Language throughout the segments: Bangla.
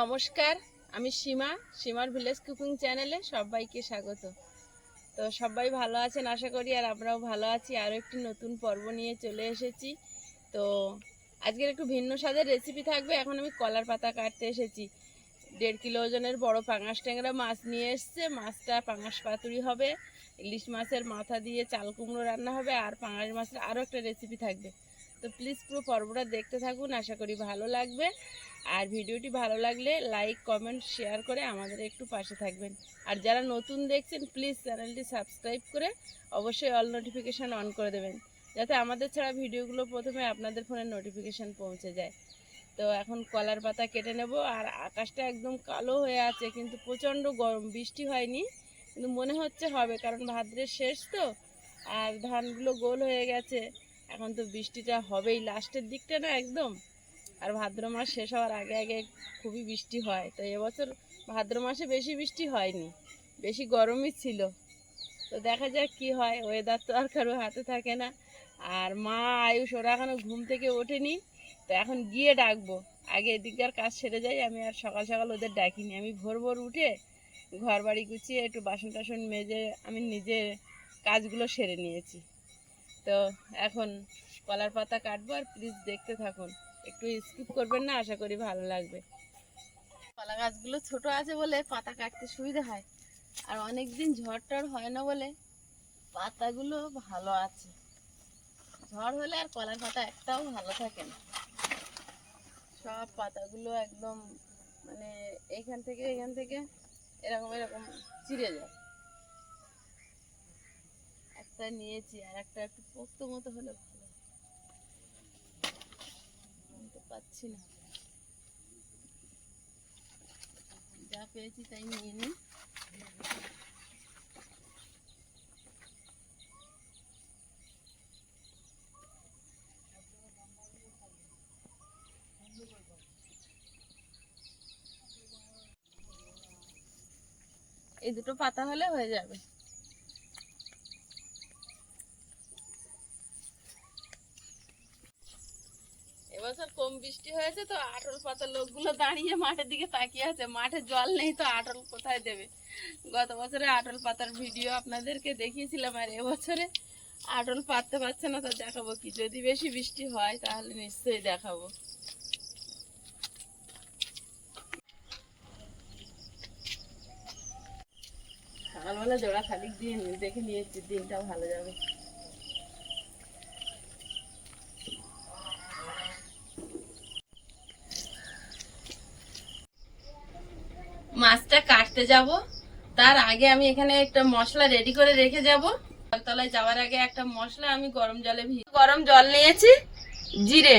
নমস্কার, আমি সীমা, সীমার ভিলেজ কুকিং চ্যানেলে সবাইকে স্বাগত। তো সবাই ভালো আছেন আশা করি, আর আমরাও ভালো আছি। আরও একটি নতুন পর্ব নিয়ে চলে এসেছি। তো আজকের একটু ভিন্ন স্বাদের রেসিপি থাকবে। এখন আমি কলার পাতা কাটতে এসেছি। দেড় কিলো ওজনের বড় পাঙাশ ট্যাংরা মাছ নিয়ে এসছে। মাছটা পাঙাশ পাতুরি হবে, ইলিশ মাছের মাথা দিয়ে চাল কুমড়ো রান্না হবে, আর পাঙাশ মাছের আরও একটা রেসিপি থাকবে। তো প্লিজ পুরো পর্বটা দেখতে থাকুন, আশা করি ভালো লাগবে। আর ভিডিওটি ভালো লাগলে লাইক কমেন্ট শেয়ার করে আমাদের একটু পাশে থাকবেন। আর যারা নতুন দেখছেন প্লিজ চ্যানেলটি সাবস্ক্রাইব করে অবশ্যই অল নোটিফিকেশান অন করে দেবেন, যাতে আমাদের ছাড়া ভিডিওগুলো প্রথমে আপনাদের ফোনে নোটিফিকেশান পৌঁছে যায়। তো এখন কলার পাতা কেটে নেব, আর আকাশটা একদম কালো হয়ে আছে, কিন্তু প্রচণ্ড গরম, বৃষ্টি হয়নি, কিন্তু মনে হচ্ছে হবে, কারণ ভাদ্রের শেষ তো, আর ধানগুলো গোল হয়ে গেছে। এখন তো বৃষ্টিটা হবেই, লাস্টের দিকটা না একদম। আর ভাদ্র মাস শেষ হওয়ার আগে আগে খুবই বৃষ্টি হয়, তো এবছর ভাদ্র মাসে বেশি বৃষ্টি হয়নি, বেশি গরমই ছিল। তো দেখা যাক কি হয় ওয়েদার তো আর কারও হাতে থাকে না। আর মা আয়ুষ, ওরা এখনও ঘুম থেকে ওঠেনি, তো এখন গিয়ে ডাকবো। আগে এদিককার কাজ সেরে যাই, আমি আর সকাল সকাল ওদের ডাকিনি। আমি ভোর ভোর উঠে ঘর বাড়ি গুছিয়ে একটু বাসন টাসন মেজে আমি নিজে কাজগুলো সেরে নিয়েছি। তো এখন কলার পাতা কাটবো আর প্লিজ দেখতে থাকুন। একটু স্কিপ করবেন না, আশা করি ভালো লাগবে। কলা গাছগুলো ছোট আছে বলে পাতা কাটতে সুবিধা হয়, আর অনেক দিন ঝড় টড় হয় না বলে পাতাগুলো ভালো আছে। ঝড় হলে আর কলার পাতা একটাও ভালো থাকে না। সব পাতাগুলো একদম মানে এখান থেকে এখান থেকে এরকম এরকম চিড়ে যায়। একটা নিয়েছি আর একটা একটু পোক্ত মতো হলে ভালো। পাচ্ছি না। যা পেয়েছি তাই নিয়ে নিই এই দুটো পাতা হলে হয়ে যাবে এবছর কম বৃষ্টি হয়েছে তো আটল পাতা লোকগুলো দাঁড়িয়ে মাঠের দিকে তাকিয়ে আছে। মাঠে জল নেই তো আটল কোথায় দেবে? গত বছরে আটল পাতার ভিডিও আপনাদেরকে দেখিয়েছিলাম আর এবছরে আটল পাততে পারছে না, তো দেখাবো কি? যদি বেশি বৃষ্টি হয় তাহলে নিশ্চয়ই দেখাবো। সকালবেলা জোড়া খালি দিয়ে নি- দেখে নিয়েছি, দিনটা ভালো যাবে। কাটতে যাব। তার আগে আমি এখানে একটা মশলা রেডি করে রেখে যাব। তলায় যাওয়ার আগে একটা মশলা আমি গরম জলে গরম জল নিয়েছি, জিরে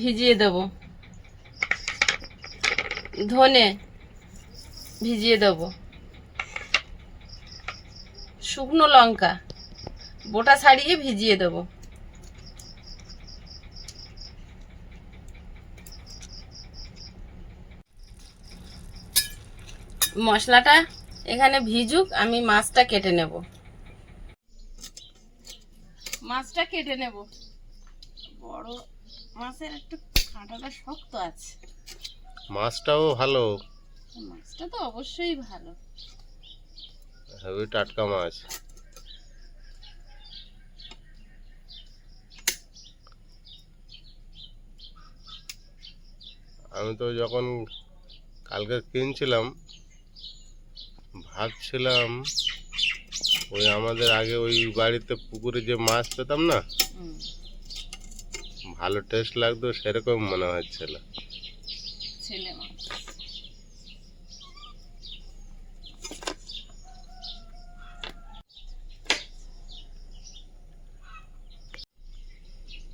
ভিজিয়ে দেব। ধনে ভিজিয়ে দেব। শুকনো লঙ্কা, বোটা ছাড়িয়ে ভিজিয়ে দেব। মশলাটা এখানে ভিজুক আমি মাছটা কেটে নেব। মাছটা কেটে নেব। বড় মাছের একটু কাঁটাটা শক্ত আছে। মাছটাও ভালো। মাছটা তো অবশ্যই ভালো। হেভি টাটকা মাছ। আমি তো যখন কালকে কিনছিলাম ভাবছিলাম ওই আমাদের আগে ওই বাড়িতে পুকুরে যে মাছ পেতাম না ভালো টেস্ট লাগতো সেরকম মনে হচ্ছিল। ছেলে মাছ।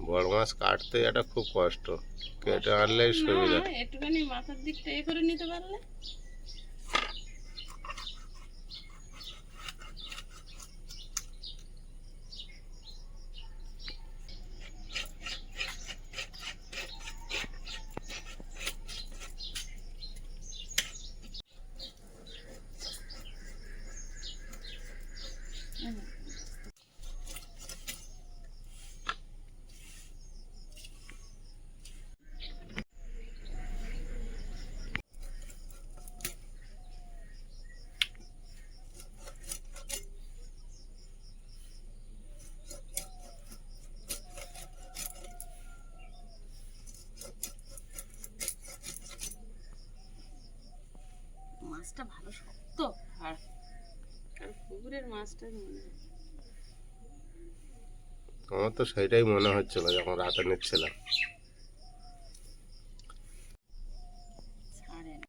বড় মাছ কাটতে এটা খুব কষ্ট কেটে আনলেই সুবিধা। একটুখানি মাথার দিকটা এ করে নিতে পারলে? মাছটা ভালো শক্ত আর আর পুকুরের মাছটা মনে আমার তো সেটাই মনে হচ্ছিল যখন রাতে নিচ্ছিলাম ছাড়ে না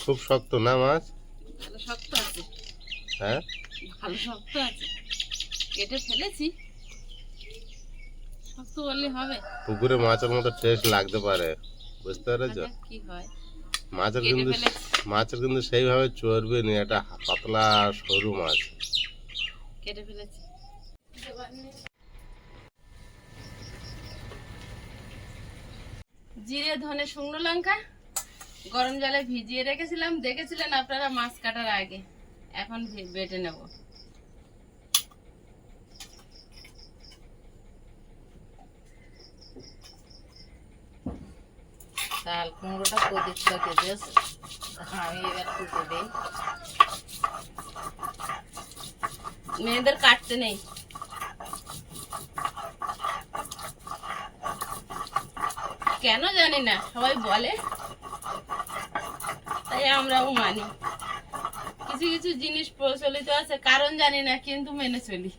খুব শক্ত না মাছ? ভালো শক্ত আছে। হ্যাঁ? ভালো শক্ত আছে। কেটে ফেলেছি। শক্ত বললে হবে। পুকুরে মাছের মতো টেস্ট লাগতে পারে বুঝতে পেরেছ? কি হয়? মাছের কিন্তু মাছের কিন্তু সেইভাবে চর্বে নেই একটা পাতলা সরু মাছ। কেটে ফেলেছি জিরে ধনে শুকনো লঙ্কা, গরম জলে ভিজিয়ে রেখেছিলাম। দেখেছিলেন আপনারা মাছ কাটার আগে? এখন বেটে নেব। চাল কুমড়োটা প্রদীপটা কেটেছে আমি এবার কুটে দিই। মেয়েদের কাটতে নেই। কেন জানি না সবাই বলে। তাই আমরাও মানি। কিছু কিছু জিনিস প্রচলিত আছে কারণ জানি না কিন্তু মেনে চলি।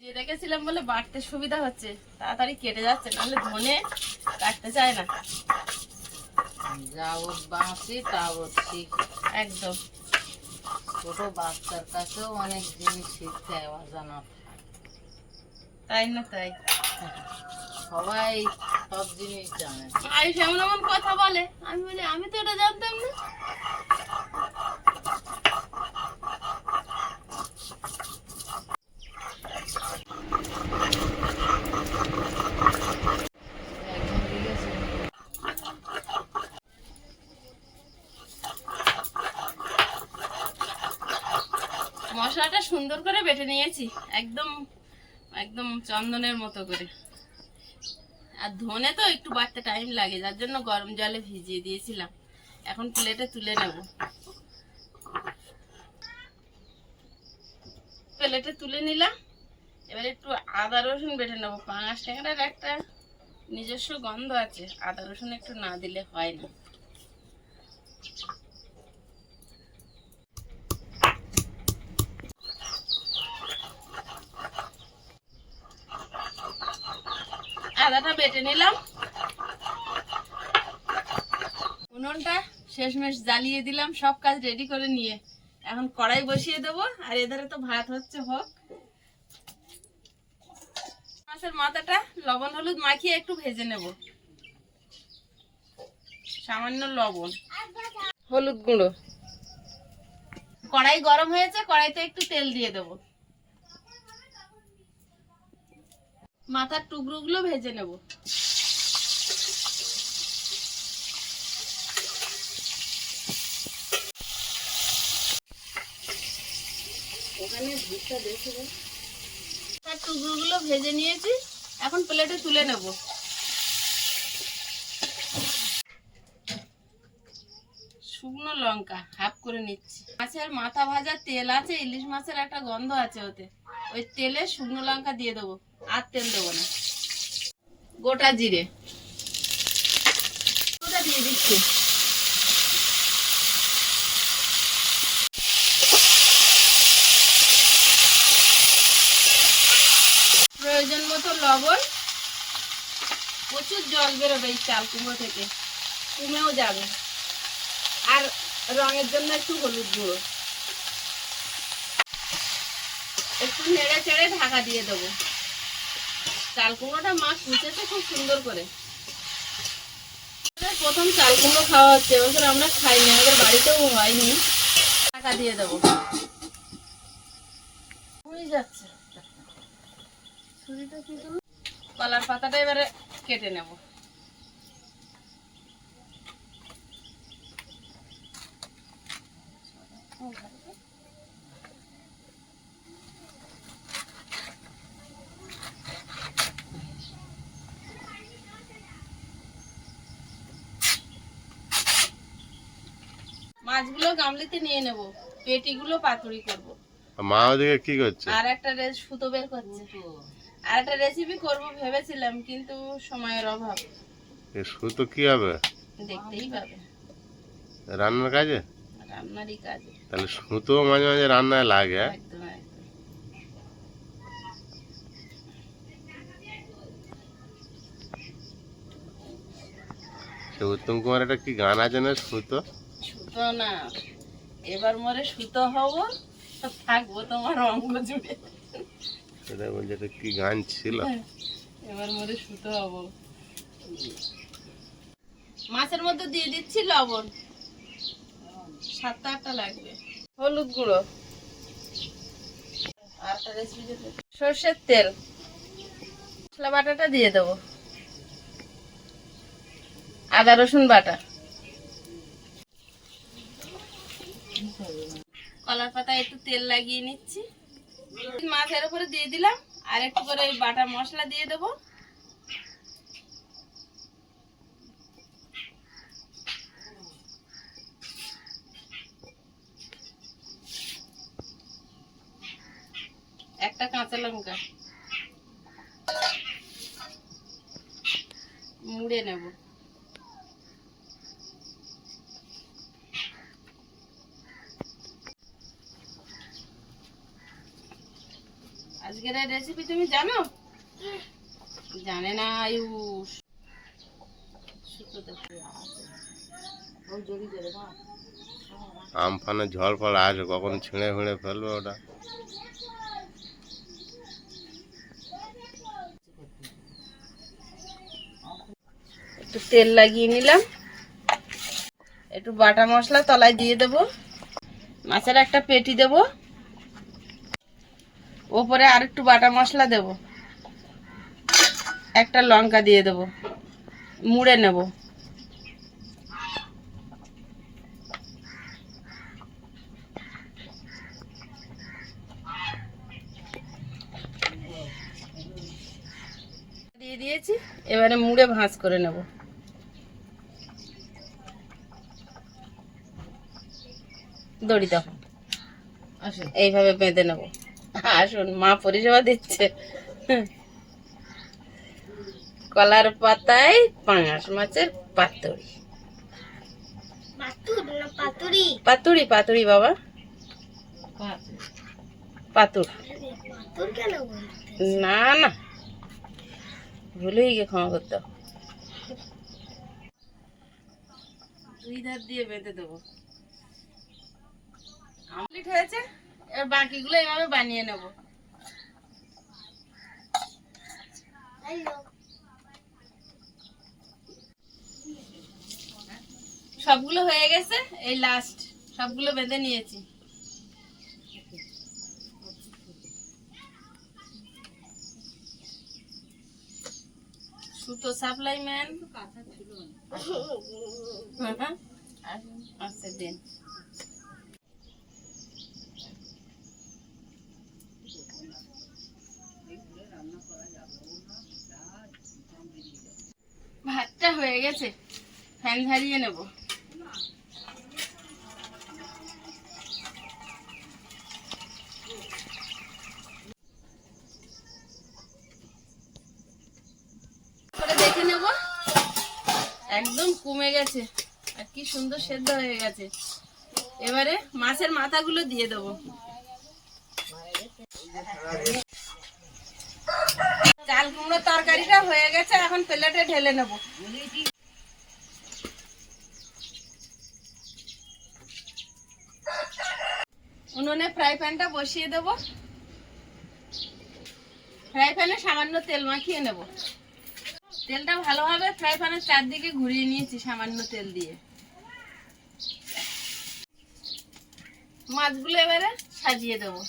যে রেখেছিলাম বলে বাড়তে সুবিধা হচ্ছে তাড়াতাড়ি কেটে যাচ্ছে নাহলে ধনে কাটতে চায় না। যাবত বাঁচি তাবত শিখ একদম। ছোট বাচ্চার কাছেও অনেক জিনিস শিখতে অজানা। তাই না তাই? সবাই সব জিনিস জানে। আয়ুষ এমন এমন কথা বলে। আমি বলি, আমি তো এটা জানতাম না। মশলাটা সুন্দর করে বেটে নিয়েছি। একদম একদম চন্দনের মতো করে। আর ধনে তো একটু বাড়তে টাইম লাগে, যার জন্য গরম জলে ভিজিয়ে দিয়েছিলাম। এখন প্লেটে তুলে নেব। প্লেটে তুলে নিলাম। এবার একটু আদা রসুন বেটে নেব। পাঙাশ ট্যাংরার একটা নিজস্ব গন্ধ আছে, আদা রসুন একটু না দিলে হয় না। আদাটা বেটে নিলাম। উনুনটা শেষমেশ জ্বালিয়ে দিলাম সব কাজ রেডি করে নিয়ে। এখন কড়াই বসিয়ে দেবো আর এধারে তো ভাত হচ্ছে হোক। মাছের মাথাটা লবণ হলুদ মাখিয়ে একটু ভেজে নেব। সামান্য লবণ। হলুদ গুঁড়ো। কড়াই গরম হয়েছে কড়াইতে একটু তেল দিয়ে দেবো। মাথার টুকরোগুলো ভেজে নেব। ওখানে টুকরোগুলো ভেজে নিয়েছি এখন প্লেটে তুলে নেব। শুকনো লঙ্কা হাফ করে নিচ্ছি। মাছের মাথা ভাজা তেল আছে, ইলিশ মাছের একটা গন্ধ আছে ওতে। ওই তেলে শুকনো লঙ্কা দিয়ে দেবো, আর তেল দেবো না। গোটা জিরে। ওটা দিয়ে দিচ্ছি। প্রয়োজন মতো লবণ, প্রচুর জল বেরোবে এই চাল কুমড়ো থেকে। কমেও যাবে। আর রঙের জন্য একটু হলুদ গুঁড়ো। একটু নেড়ে চেড়ে ঢাকা দিয়ে দেবো। চাল কুমড়োটা মা কুচেছে খুব সুন্দর করে। প্রথম চাল কুমড়ো খাওয়া হচ্ছে, এবছর আমরা খাইনি, আমাদের বাড়িতেও হয়নি। টাকা দিয়ে দেবো। কলার পাতাটা এবারে কেটে নেব। মাছগুলো গামলিতে নিয়ে নেব পেটিগুলো পাতুরি করব। মা ওদিকে কি করছে? আর একটা রেস সুতো বের করছে। আর একটা রেসিপি করব ভেবেছিলাম কিন্তু সময়ের অভাব। এ সুতো কি হবে? দেখতেই পাবে। রান্নার কাজে? রান্নারই কাজে। তাহলে সুতো মাঝে মাঝে রান্নায় লাগে? একদম একদম। সে উত্তম কুমার একটা কি গান আছে না সুতো? সুতো না। এবার মরে সুতো হব থাকব তোমার অঙ্গ জুড়ে সেটা বলছে এটা কি গান ছিল? এবার মরে সুতো হব। মাছের মধ্যে দিয়ে দিচ্ছি লবণ। সাতটা আটটা লাগবে। হলুদ গুঁড়ো। সর্ষের তেল। মশলা বাটাটা দিয়ে দেবো। আদা রসুন বাটা। কলার পাতায় একটু তেল লাগিয়ে নিচ্ছি। মাছের উপরে দিয়ে দিলাম। আর একটু করে বাটা মশলা দিয়ে দেবো একটা লঙ্কা। মুড়ে নেব। আজকের এই রেসিপি তুমি জানো? জানে না, আয়ুষ। সুতো দেখতে আমফানে ঝড় ফল আছে, কখন ছিঁড়ে ফিঁড়ে ফেলবে ওটা? একটু তেল লাগিয়ে নিলাম। একটু বাটা মশলা তলায় দিয়ে দেব। মাছের একটা পেটি দেব। ওপরে আর একটু বাটা মশলা দেব। একটা লঙ্কা দিয়ে দেব। মুড়ে নেব। দিয়ে দিয়েছি। এবারে মুড়ে ভাঁজ করে নেব। দড়ি দেখো এইভাবে বেঁধে নেব। আসুন মা পরিষেবা দিচ্ছে। কলার পাতায় পাঙাশ মাছের পাতুরি। পাতুরি পাতুরি? বাবা। পাতুর। না না। ভুলেই গিয়ে ক্ষমা করতে। দুই ধার দিয়ে বেঁধে দেবো। আমলিট হয়েছে? এবার বাকিগুলো এভাবে বানিয়ে নেব। সবগুলো হয়ে গেছে এই লাস্ট সবগুলো বেঁধে নিয়েছি। সুতো সাপ্লাই ম্যান আচ্ছা দিন। ভাতটা হয়ে গেছে। ফ্যান ঝারিয়ে নেব। দেখে নেব। একদম কমে গেছে। আর কি সুন্দর সেদ্ধ হয়ে গেছে। এবারে মাছের মাথাগুলো দিয়ে দেবো। তরকারিটা হয়ে গেছে, এখন প্লেটে ঢেলে নেব। উনুনে ফ্রাই প্যানটা বসিয়ে দেব। ফ্রাই প্যানে সামান্য তেল মাখিয়ে নেব। তেলটা ভালোভাবে ফ্রাই প্যানের চারদিকে ঘুরিয়ে নিয়েছি সামান্য তেল দিয়ে। মাছগুলো এবারে সাজিয়ে দেবো।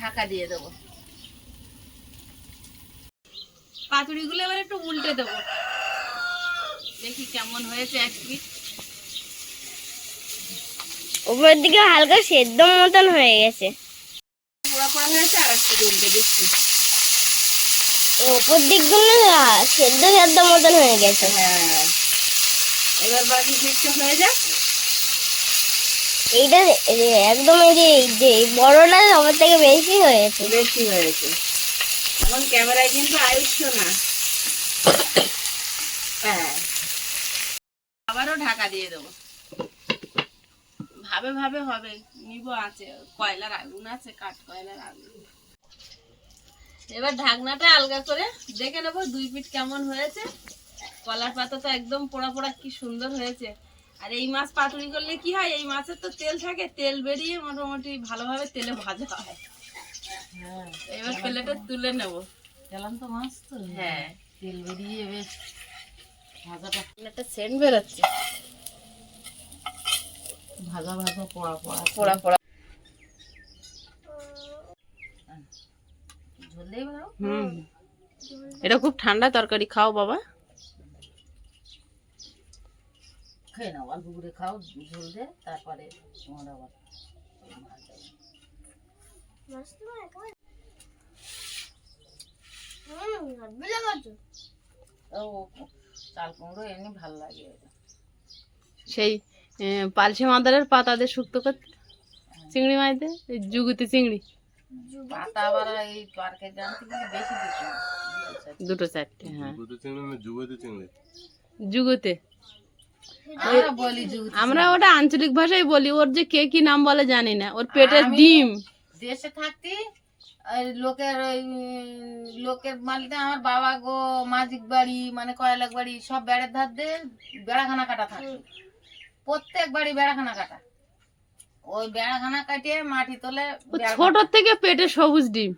ঢাকা দিয়ে দেবো। পাতুড়িগুলো এবার একটু উল্টে দেবো। দেখি কেমন হয়েছে এক পিস। উপরের দিকে হালকা সেদ্ধ মতন হয়ে গেছে। পোড়া পোড়া হয়েছে আর একটু উল্টে দিচ্ছি। উপর দিকগুলো না সেদ্ধ সেদ্ধ মতন হয়ে গেছে। হ্যাঁ। এবার বাকি হয়ে যাক। এইটা একদম এই যে এই যে বড়টা সবার থেকে বেশি হয়েছে। বেশি হয়েছে। এখন ক্যামেরায় কিন্তু আয়ুষ্য না। হ্যাঁ। আবারও ঢাকা দিয়ে দেবো। ভাবে ভাবে হবে। নিব আছে। কয়লার আগুন আছে, কাঠ কয়লার আগুন। এবার ঢাকনাটা আলগা করে দেখে নেব দুই পিঠ কেমন হয়েছে। কলার পাতা তো একদম পোড়া পোড়া, কি সুন্দর হয়েছে। আর এই মাছ পাতুরি করলে কি হয়? এই মাছের তো তেল থাকে তেল বেরিয়ে মোটামুটি ভালোভাবে তেলে ভাজা হয়। হ্যাঁ। এবার প্লেটে তুলে নেব। গেলাম তো মাছ তো। হ্যাঁ। তেল বেরিয়ে বেশ ভাজাটা। একটা সেন্ট বেরোচ্ছে। ভাজা ভাজা পোড়া পোড়া। পোড়া পোড়া। ঝোল দিয়ে বেরো হুম। এটা খুব ঠান্ডা তরকারি খাও বাবা। খেয়ে নাও অল্প করে খাও ঝোল দিয়ে তারপরে তোমার আবার ও চাল কুমড়ো এমনি ভালো লাগে। সেই পালসে মাদারের পাতা দিয়ে শুক্তো করতে চিংড়ি মাইতে জুগুতি চিংড়ি। পাতা আবার এই পার্কে জানতে বেশি দুটো চারটে হ্যাঁ। চিংড়ি চিংড়ি। জুগুতে। আমরা ওটা আঞ্চলিক ভাষায় বলি ওর যে কে কি নাম বলে জানি না ওর পেটের ডিম। দেশে থাকতি লোকের ওই লোকের মালিতে আমার বাবা গো মাঝিক বাড়ি মানে কয়লাক বাড়ি সব বেড়ের ধার দিয়ে বেড়াখানা কাটা থাকে। প্রত্যেক বাড়ি বেড়াখানা কাটা। ওই বেড়াখানা কাটিয়ে মাটি তোলে ছোট থেকে পেটে সবুজ ডিম।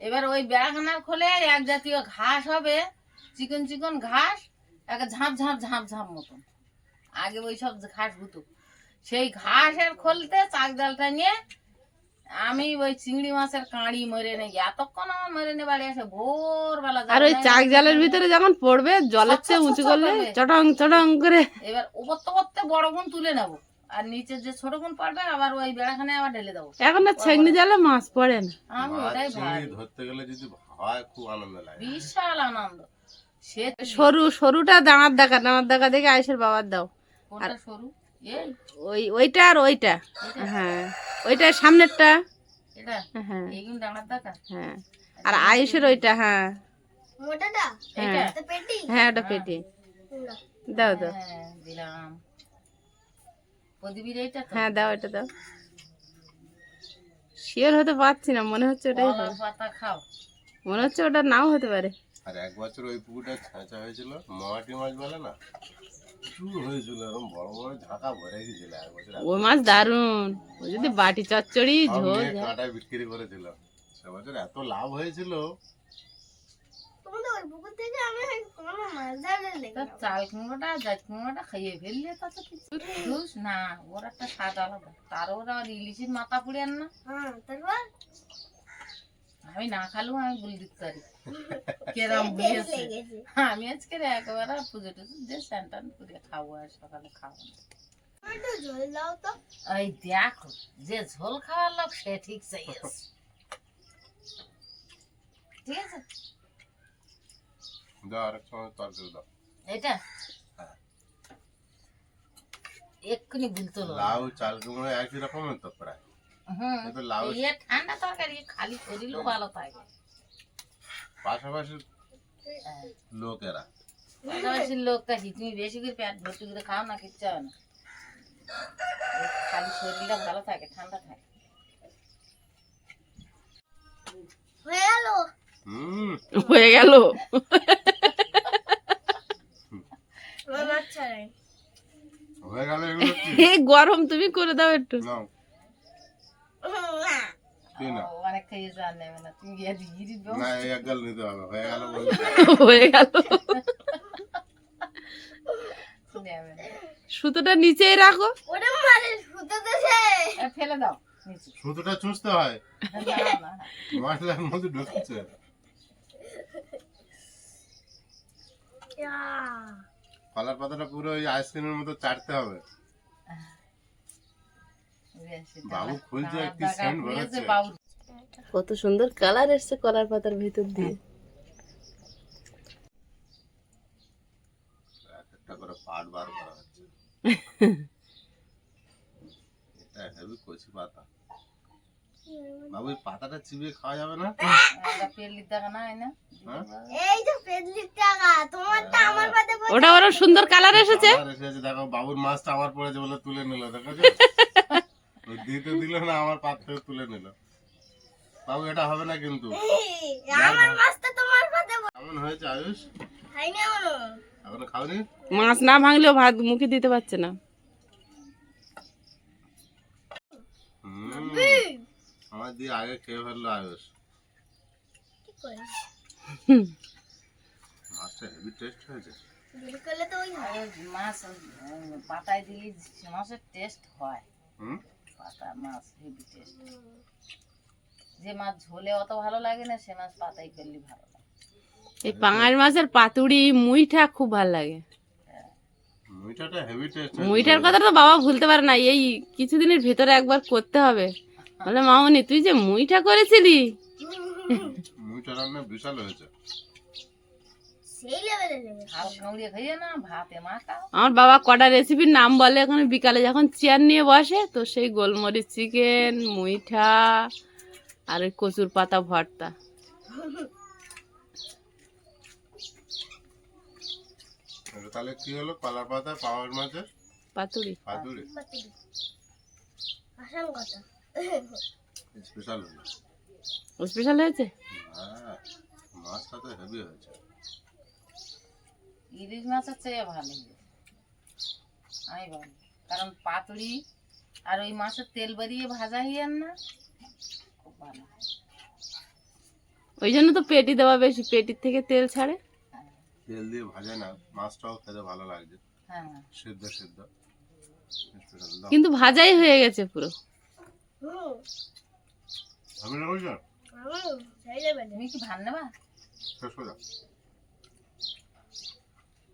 এবার ওই বেড়াখানার খোলে এক জাতীয় ঘাস হবে চিকন চিকন ঘাস একটা ঝাঁপ ঝাঁপ ঝাঁপ ঝাঁপ মতন। আগে ওই সব ঘাস গুতো। সেই ঘাসের খোলতে চাক জালটা নিয়ে আমি ওই চিংড়ি মাছের কাঁড়ি মরে নেই এতক্ষণ আমার মরে নে বাড়ি আসে ভোরবেলা আর ওই চাক জালের ভিতরে যখন পড়বে জলের চেয়ে উঁচু করলে চটং চটং করে। এবার উপরতে উপরতে বড় গুণ তুলে নেব। আর নিচে যে ছোট গুণ পড়বে আবার ওই বেড়াখানে আবার ঢেলে দেবো। এখন না ছেগনি জালে মাছ পড়ে না। আমি ওটাই ভাবি। ধরতে গেলে যদি হয় খুব আনন্দ লাগে। বিশাল আনন্দ। সে সরু সরুটা দাঁড়ার দেখা দাঁড়ার দেখা দেখে আয়েসের বাবার দাও। সরু? ওই ওইটা আর ওইটা। হ্যাঁ ওইটা সামনেরটা। হ্যাঁ। হ্যাঁ। আর আয়ুষের ওইটা হ্যাঁ। হ্যাঁ। হ্যাঁ ওটা পেটি দাও। দাও হ্যাঁ হ্যাঁ দাও এটা দাও। শিওর হতে পারছি না মনে হচ্ছে ওটাই খাও। মনে হচ্ছে ওটা নাও হতে পারে। আর এক বছর ওই পুকুরটা ছাঁচা হয়েছিল মাটি মাছ বলে না? ওই মাছ দারুণ ও যদি বাটি চচ্চড়ি ঝোল। কাঁটায় বিক্রি করেছিল। সে বছর এত লাভ হয়েছিল। চাল কুমড়োটা জাত কুমড়োটা খাইয়ে ফেললে তাতে কিছু না ওর একটা স্বাদ আলাদা। তার ওরা আর ইলিশের মাথা পুড়েন না। হ্যাঁ আমি না খালেও আমি বলে দিতে পারি কেরাম বুঝেছে আমি আজকে একেবারে পুজো টুজো দিয়ে স্নান টান করে খাব আর সকালে খাব না। একটু ঝোল দাও তো। ওই দেখো যে ঝোল খাওয়ার লোক সে ঠিক ঠিক আছে? দাও আরেক সময় তরকারি দাও। এটা? হ্যাঁ। এক্ষুনি বুলতো লাউ চাল কুমড়ো একই রকমের তো প্রায়। হুম। লাউ ঠান্ডা তরকারি খালি শরীরও ভালো থাকে। পাশাপাশি। লোকেরা। পাশাপাশি লোক কাছি তুমি বেশি করে পেট ভর্তি করে খাও না কিচ্ছু হবে না। খালি শরীরটা ভালো থাকে ঠান্ডা থাকে। হয়ে গেল? হুম। হয়ে গেল। আমার বাচ্চা নেই হয়ে গেল এগুলো কি? এই গরম তুমি করে দাও একটু। অনেক খাইয়ে জান নেবে না তুমি গিয়ে গিরি না এক গাল নিতে হবে হয়ে গেল হয়ে গেল সুতোটা নিচেই রাখো ওটা মানে সুতোতেছে ফেলে দাও সুতোটা চুষতে হয় না, না, মশলার মধ্যে ঢুকছে কলার পাতাটা পুরো ওই আইসক্রিমের মতো চাটতে হবে। এটা বাবু কত সুন্দর কালার এসছে কলার পাতার ভিতর দিয়ে। এই পাতাটা চিবিয়ে খাওয়া যাবে না? হ্যাঁ? হ্যাঁ। ওটা ওরকম সুন্দর কালার এসেছে। দেখো বাবুর মাছটা আমার পড়েছে বলে তুলে নিল দেখো দিতে দিল না আমার পাত থেকে তুলে নিল। বাবু এটা হবে না কিন্তু। আমার মাছটা তোমার পাতে কেমন হয়েছে আয়ুষ? খাইনি এখনও। এখনও খাওনি? মাছ না ভাঙলেও ভাত মুখে দিতে পারছে না। আমার দিয়ে আগে খেয়ে ফেলল আয়ুষ। কি করে? হুম। মাছটা হেভি টেস্ট হয়েছে। করলে তো ওই হয়। আর ওই মাছ পাতায় দিলে সে মাছের টেস্ট হয়। হুম? পাতা মাছ হেভি টেস্ট যে মাছ ঝোলে অত ভালো লাগে না সে মাছ পাতাই করলে ভালো লাগে। এই পাঙাশ মাছের পাতুড়ি মুইটা খুব ভালো লাগে। মুইটাটা হেভি টেস্ট মুইটার কথা তো বাবা ভুলতে পারে না এই কিছুদিনের ভেতরে একবার করতে হবে। বলে মামনি তুই যে মুইটা করেছিলি? মুইটা রান্না বিশাল হয়েছে। আমার বাবা কটা রেসিপির নাম বলে এখন বিকালে যখন চেয়ার নিয়ে বসে তো সেই গোলমরিচ চিকেন মুইঠা আর ওই কচুর পাতা ভর্তা। তাহলে কি হলো? কলা পাতা পাওয়ার মাছের? পাতুড়ি পাতুরি। স্পেশাল স্পেশাল হয়েছে? হ্যাঁ মাছটা তো হেভি হয়েছে। ইলিশ মাছের চেয়ে ভালো লাগে। আমি বলি কারণ পাতুড়ি আর ওই মাছের তেল বেরিয়ে ভাজা হিয়েন না খুব ভালো ওই জন্য তো পেটি দেওয়া বেশি পেটির থেকে তেল ছাড়ে। তেল দিয়ে ভাজে না মাছটাও খেতে ভালো লাগছে হ্যাঁ। সিদ্ধ সিদ্ধ। কিন্তু ভাজাই হয়ে গেছে পুরো। আমি কি ভান নেবা? শেষ হয়ে